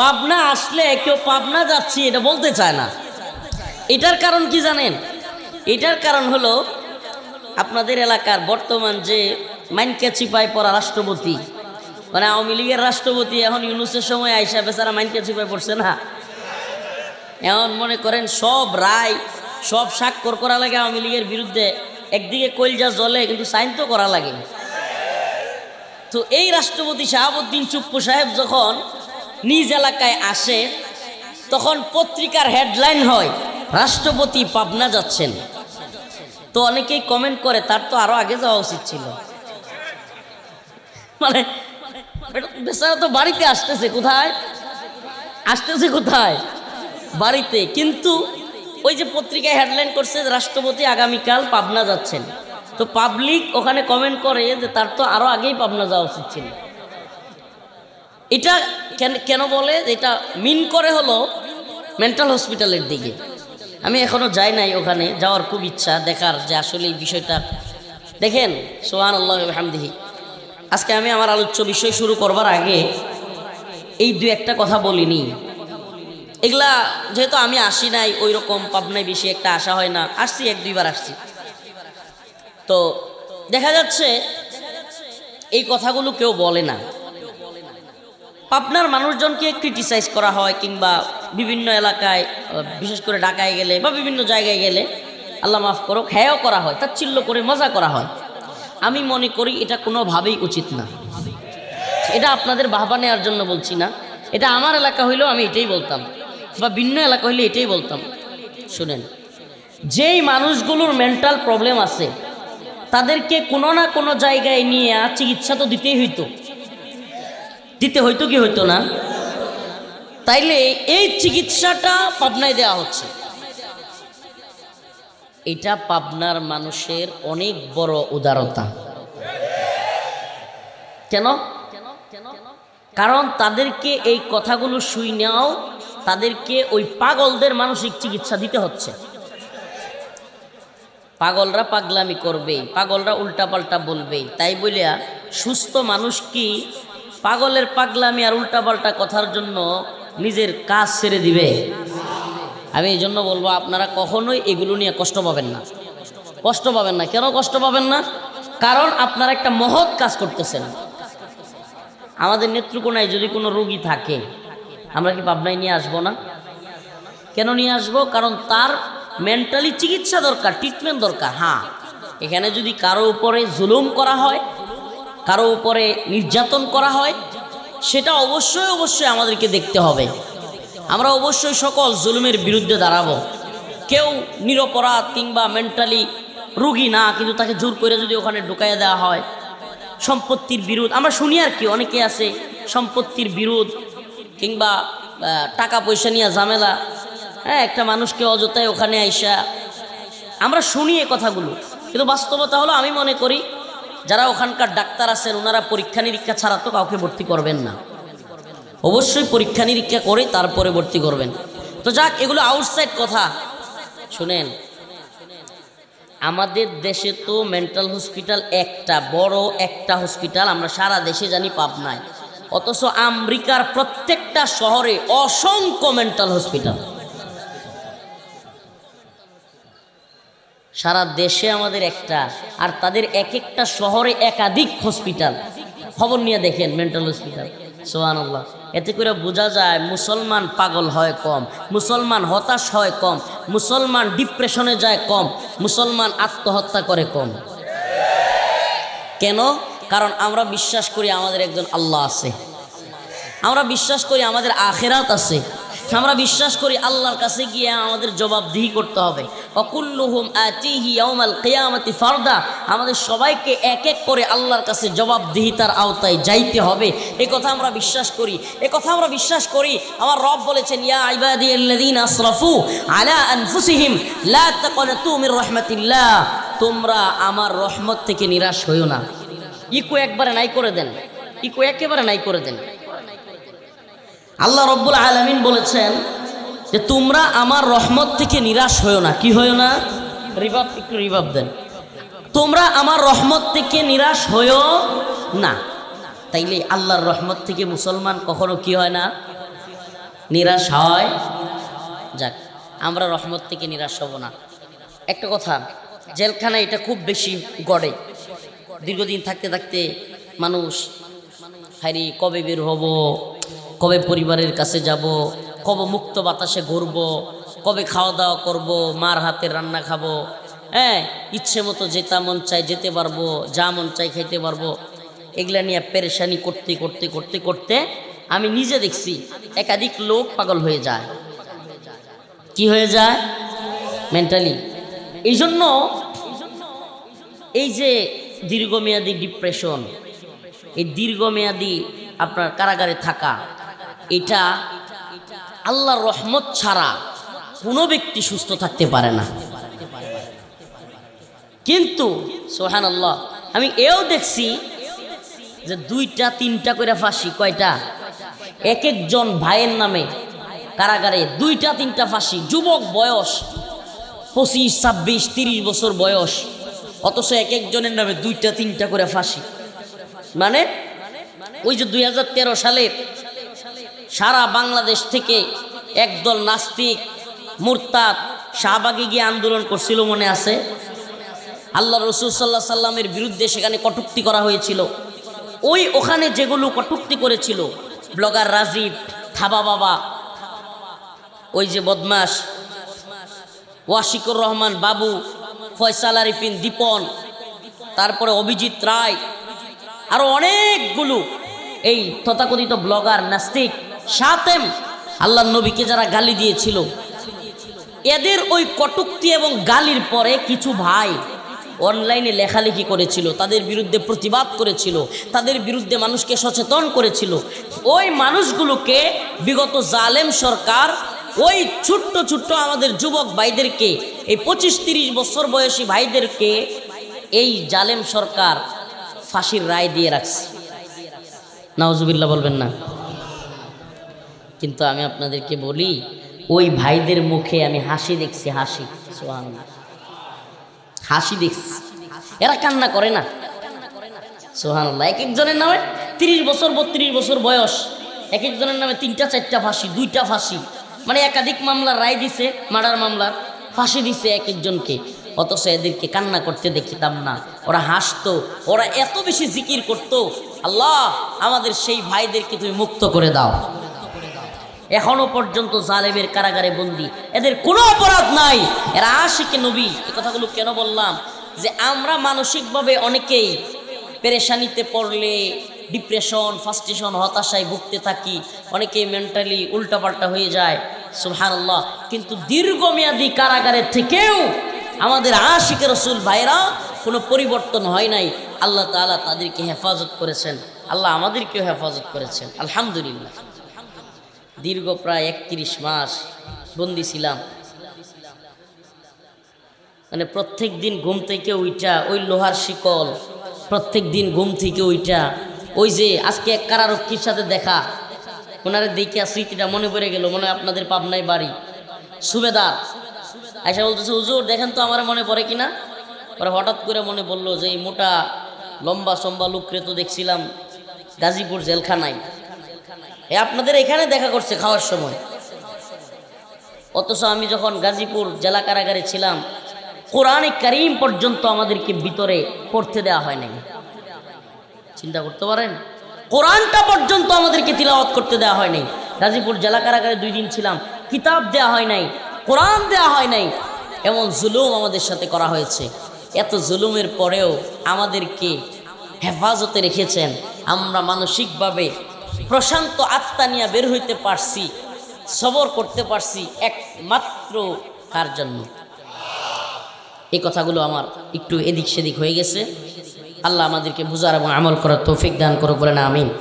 পাবনা আসলে কেউ পাবনা যাচ্ছি এটা বলতে চায় না। এটার কারণ কি জানেন? এটার কারণ হলো আপনাদের এলাকার বর্তমান যে মাইনকে চিপাই পড়া রাষ্ট্রপতি মানে আওয়ামী লীগের রাষ্ট্রপতি এখন ইউনুসের সময় আইসা বেচারা মাইনকে চিপাই পড়ছে না। এখন মনে করেন সব রায়, সব স্বাক্ষর করা লাগে আওয়ামী লীগের বিরুদ্ধে, একদিকে কইলজা জলে কিন্তু সাইন তো করা লাগে। তো এই রাষ্ট্রপতি শাহাবুদ্দিন চুপ্পু সাহেব যখন নিজ এলাকায় আসে, তখন পত্রিকার হেডলাইন হয়, রাষ্ট্রপতি পাবনা যাচ্ছেন। তো অনেকেই কমেন্ট করে, তার তো আরও আগে যাওয়া উচিত ছিল। মানে বেচারা তো বাড়িতে আসতেছে কোথায়? আসতেছে কোথায়? বাড়িতে। কিন্তু ওই যে পত্রিকায় হেডলাইন করছে রাষ্ট্রপতি আগামীকাল পাবনা যাচ্ছেন। তো পাবলিক ওখানে কমেন্ট করে যে, তার তো আরও আগেই পাবনা যাওয়া উচিত ছিল। এটা কেন বলে? এটা মিন করে হলো মেন্টাল হসপিটালের দিকে। আমি এখনও যাই নাই ওখানে, যাওয়ার খুব ইচ্ছা, দেখার যে আসলে এই বিষয়টা। দেখেন সোহান আল্লাহ হামদিহি আজকে আমি আমার আলোচ্য বিষয় শুরু করবার আগে এই দু একটা কথা বলিনি। এগুলা যেহেতু আমি আসি নাই ওই রকম পাবনায় বেশি একটা আসা হয় না। আসছি, এক দুইবার আসছি। তো দেখা যাচ্ছে, এই কথাগুলো কেউ বলে না। পাবনার মানুষজনকে ক্রিটিসাইজ করা হয় কিংবা বিভিন্ন এলাকায়, বিশেষ করে ঢাকায় গেলে বা বিভিন্ন জায়গায় গেলে, আল্লাহ মাফ করো হ্যাঁও করা হয়, তাচ্ছিল্য করে মজা করা হয়। আমি মনে করি এটা কোনোভাবেই উচিত না। এটা আপনাদের বাহবা নেওয়ার জন্য বলছি না। এটা আমার এলাকা হইলেও আমি এটাই বলতাম বা ভিন্ন এলাকা হইলে এটাই বলতাম। শুনেন, যেই মানুষগুলোর মেন্টাল প্রবলেম আছে, তাদেরকে কোনো না কোনো জায়গায় নিয়ে চিকিৎসা তো দিতেই হইতো। দিতে হইতো কি হইতো না? তাইলে এই চিকিৎসাটা পাবনায় দেওয়া হচ্ছে। এটা পাবনার মানুষের অনেক বড় উদারতা। কেন? কারণ তাদেরকে এই কথাগুলো শুই নেওয়াও তাদেরকে ওই পাগলদের মানসিক চিকিৎসা দিতে হচ্ছে। পাগলরা পাগলামি করবেই, পাগলরা উল্টাপাল্টা বলবেই। তাই বলিয়া সুস্থ মানুষ কি পাগলের পাগলামি আর উল্টাপাল্টা কথার জন্য নিজের কাজ ছেড়ে দিবে। আমি এই জন্য বলব, আপনারা কখনোই এগুলো নিয়ে কষ্ট পাবেন না। কষ্ট পাবেন না। কেন কষ্ট পাবেন না? কারণ আপনারা একটা মহৎ কাজ করতেছেন। আমাদের নেত্রকোনায় যদি কোনো রোগী থাকে, আমরা কি পাবনায় নিয়ে আসব না? কেন নিয়ে আসব? কারণ তার মেন্টালি চিকিৎসা দরকার ট্রিটমেন্ট দরকার। হ্যাঁ এখানে যদি কারও উপরে জুলুম করা হয় কারও উপরে নির্যাতন করা হয়, সেটা অবশ্যই অবশ্যই আমাদেরকে দেখতে হবে। আমরা অবশ্যই সকল জুলুমের বিরুদ্ধে দাঁড়াবো। কেউ নিরপরাধ কিংবা মেন্টালি রুগী না, কিন্তু তাকে জোর করে যদি ওখানে ঢুকাইয়া দেওয়া হয়, সম্পত্তির বিরোধ, আমরা শুনি আর কি অনেকে আছে সম্পত্তির বিরোধ কিংবা টাকা পয়সা নিয়ে ঝামেলা। হ্যাঁ একটা মানুষকে অযথায় ওখানে আইসা, আমরা শুনি এ কথাগুলো। কিন্তু বাস্তবতা হলো আমি মনে করি যারা ওখানকার ডাক্তার আছেন, ওনারা পরীক্ষা নিরীক্ষা ছাড়া তো কাউকে ভর্তি করবেন না। অবশ্যই পরীক্ষা নিরীক্ষা করে তারপরে ভর্তি করবেন। তো যাক, এগুলো আউটসাইড কথা। শুনেন, আমাদের দেশে তো মেন্টাল হসপিটাল একটা, বড় একটা হসপিটাল আমরা সারা দেশে জানি পাবনায়। অথচ আমেরিকার প্রত্যেকটা শহরে অসংখ্য মেন্টাল হসপিটাল সারা দেশে আমাদের একটা, আর তাদের এক একটা শহরে একাধিক হসপিটাল খবর নিয়ে দেখেন মেন্টাল হসপিটাল সোহান আল্লাহ এতে করে বোঝা যায়, মুসলমান পাগল হয় কম, মুসলমান হতাশ হয় কম, মুসলমান ডিপ্রেশনে যায় কম, মুসলমান আত্মহত্যা করে কম। কেন? কারণ আমরা বিশ্বাস করি আমাদের একজন আল্লাহ আছে। আমরা বিশ্বাস করি আমাদের আখেরাত আছে। আমরা বিশ্বাস করি আল্লাহর কাছে গিয়ে আমাদের জবাবদিহি করতে হবে। অকুল্লুহুম আতিহি ইয়াউমাল কিয়ামতি ফারদা। আমাদের সবাইকে এক এক করে আল্লাহর কাছে জবাবদিহিতার আওতায় যাইতে হবে। এ কথা আমরা বিশ্বাস করি। এ কথা আমরা বিশ্বাস করি। আমার রব বলেছেন, ইয়া ইবাদি আল্লাযীনা আসরাফু আলা আনফুসিহিম, লা তাকনাতু মির রাহমাতিল্লাহ। তোমরা আমার রহমত থেকে নিরাশ হইও না। ইকো একবারে নাই করে দেন। ইকো একেবারে নাই করে দেন। আল্লাহ রব্বুল আলমিন বলেছেন যে তোমরা আমার রহমত থেকে নিরাশ হয়েও না। কি হয়েও না? রিবাব একটু রিবাব দেন। তোমরা আমার রহমত থেকে নিরাশ হয়েও না। তাইলে আল্লাহর রহমত থেকে মুসলমান কখনো কি হয় না? নিরাশ হয়। যাক, আমরা রহমত থেকে নিরাশ হব না। একটা কথা জেলখানা এটা খুব বেশি গড়ে। দীর্ঘদিন থাকতে থাকতে মানুষ হারি কবে বের হব? কবে পরিবারের কাছে যাব, কবে মুক্ত বাতাসে ঘুরব, কবে খাওয়া দাওয়া করব, মার হাতের রান্না খাব হ্যাঁ ইচ্ছে মতো যেতা মন চাই যেতে পারব, যা মন চাই খাইতে পারব। এগুলা নিয়ে পেরেশানি করতে করতে করতে করতে আমি নিজে দেখছি একাধিক লোক পাগল হয়ে যায়। কি হয়ে যায়? মেন্টালি এই জন্য এই যে দীর্ঘমেয়াদী ডিপ্রেশন এই দীর্ঘমেয়াদী আপনার কারাগারে থাকা এটা আল্লাহর রহমত ছাড়া কোনো ব্যক্তি সুস্থ থাকতে পারে না। কিন্তু সোহান আল্লাহ আমি এও দেখছি যে দুইটা, তিনটা করে ফাঁসি, কয়টা? এক একজন ভাইয়ের নামে কারাগারে দুইটা, তিনটা ফাঁসি। যুবক বয়স পঁচিশ, ছাব্বিশ, তিরিশ বছর বয়স, অথচ এক একজনের নামে দুইটা, তিনটা করে ফাঁসি। মানে ওই যে দুই হাজার তেরো সালে সারা বাংলাদেশ থেকে একদল নাস্তিক, মুরতাদ, শাহবাগে গিয়ে আন্দোলন করছিল মনে আছে? আল্লাহ রসুল সাল্লাহ সাল্লামের বিরুদ্ধে সেখানে কটুক্তি করা হয়েছিল। ওই ওখানে যেগুলো কটুক্তি করেছিল, ব্লগার রাজীব, থাবা বাবা, ওই যে বদমাস ওয়াশিকুর রহমান বাবু, ফয়সাল আরিফিন, দীপন, তারপরে অভিজিৎ রায়, আরও অনেকগুলো এই তথাকথিত ব্লগার, নাস্তিক, সাতেম আল্লাহ নবীকে যারা গালি দিয়েছিল, এদের ওই কটুক্তি এবং গালির পরে কিছু ভাই অনলাইনে লেখালেখি করেছিল, তাদের বিরুদ্ধে প্রতিবাদ করেছিল, তাদের বিরুদ্ধে মানুষকে সচেতন করেছিল। ওই মানুষগুলোকে বিগত জালেম সরকার, ওই ছোট্ট ছোট্ট আমাদের যুবক ভাইদেরকে, এই পঁচিশ তিরিশ বছর বয়সী ভাইদেরকে এই জালেম সরকার ফাঁসির রায় দিয়ে রাখছে। নাওজুবিল্লাহ বলবেন না। কিন্তু আমি আপনাদেরকে বলি, ওই ভাইদের মুখে আমি হাসি দেখছি, হাসি। হাসি দেখছি। এরা কান্না করে না। সোহানুল্লাহ এক একজনের নামে তিরিশ বছর, বত্রিশ বছর বয়স। এক একজনের নামে তিনটা, চারটা ফাঁসি, দুইটা ফাঁসি। মানে একাধিক মামলার রায় দিছে, মার্ডার মামলার ফাঁসি দিছে এক একজনকে। অথচ এদেরকে কান্না করতে দেখিতাম না। ওরা হাসতো, ওরা এত বেশি জিকির করতো। আল্লাহ, আমাদের সেই ভাইদেরকে তুমি মুক্ত করে দাও। এখনও পর্যন্ত জালেমের কারাগারে বন্দি। এদের কোনো অপরাধ নাই। এরা আশিকে নবী। এ কথাগুলো কেন বললাম? যে আমরা মানসিকভাবে অনেকেই পেরেশানিতে পড়লে ডিপ্রেশন ফাস্টেশন হতাশায় ভুগতে থাকি। অনেকেই মেন্টালি উল্টাপাল্টা হয়ে যায়। সুবহানাল্লাহ। কিন্তু দীর্ঘমেয়াদী কারাগারের থেকেও আমাদের আশিকের রসুল ভাইরা কোনো পরিবর্তন হয় নাই। আল্লাহ তাআলা তাদেরকে হেফাজত করেছেন। আল্লাহ আমাদেরকেও হেফাজত করেছেন। আলহামদুলিল্লাহ। দীর্ঘ প্রায় একত্রিশ মাস বন্দি ছিলাম। মানে প্রত্যেক দিন ঘুম থেকে ওইটা ওই লোহার শিকল, প্রত্যেক দিন ঘুম থেকে ওইটা ওই যে আজকে এক কারারক্ষীর সাথে দেখা। ওনারে দেখিয়া স্মৃতিটা মনে পড়ে গেল, মনে হয় আপনাদের পাবনায় বাড়ি। সুবেদার আয়সা বলতেছে, হুজুর, দেখেন তো আমার মনে পড়ে কিনা? পরে হঠাৎ করে মনে পড়ল যে এই মোটা লম্বা সম্বা লোকরে তো দেখছিলাম গাজীপুর জেলখানায়। এ আপনাদের এখানে দেখা করছে খাওয়ার সময়। অথচ আমি যখন গাজীপুর জেলা কারাগারে ছিলাম, কোরআনে কারিম পর্যন্ত আমাদেরকে ভিতরে পড়তে দেওয়া হয় নাই। চিন্তা করতে পারেন? কোরআনটা পর্যন্ত আমাদেরকে তিলাওয়াত করতে দেওয়া হয় নাই। গাজীপুর জেলা কারাগারে দুই দিন ছিলাম, কিতাব দেওয়া হয় নাই। কোরআন দেওয়া হয় নাই। এমন জুলুম আমাদের সাথে করা হয়েছে। এত জুলুমের পরেও আমাদেরকে হেফাজতে রেখেছেন। আমরা মানসিকভাবে প্রশান্ত আত্মা নিয়ে বের হইতে পারছি, সবর করতে পারছি একমাত্র কার জন্য? এই কথাগুলো আমার একটু এদিক সেদিক হয়ে গেছে। আল্লাহ আমাদেরকে বুঝার এবং আমল করার তৌফিক দান করো বলে না আমিন।